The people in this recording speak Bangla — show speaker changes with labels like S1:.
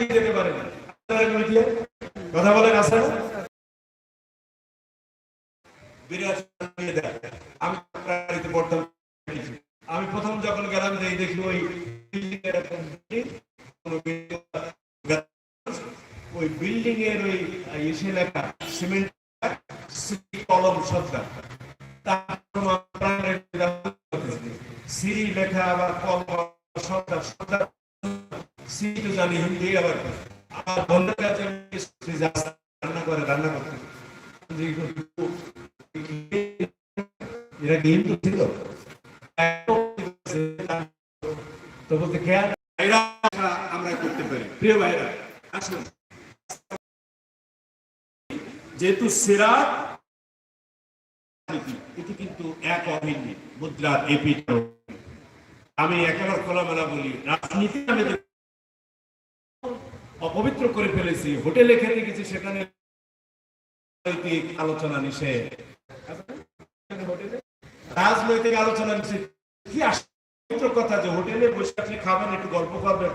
S1: যেতে পারে না আপনারা মিডিয়া কথা বলেন। আমি প্রথম যখন গেলাম, যে দেখি ওই ওই বিল্ডিং। এর ওই ইসে লেখা, সিমেন্ট কলম সত্তা সিঁড়ি লেখা আবার কলম সত্তা সত্তা তো জানি হিন্দি আবার আমার বন্ধুর কাছে রান্না করে, রান্না করতে। এরা কি হিন্দু ছিল। তো বলতে খেয়াল আমরা করতে পারি। প্রিয় ভাইরা, আসুন। যেহেতু সিরাত, এটি কিন্তু এক অভিন্ন, মুদ্রার এপি আমি একেবারে খোলামেলা বলি, রাজনীতি আমি অপবিত্র করে ফেলেছি। হোটেলে খেয়ে রেখেছি সেখানে রাজনৈতিক আলোচনা নিষেধ। রাজনৈতিক আলোচনা নিষেধ। কি আশ্চর্য কথা যে হোটেলে বসে আপনি খাবেন, একটু গল্প করবেন।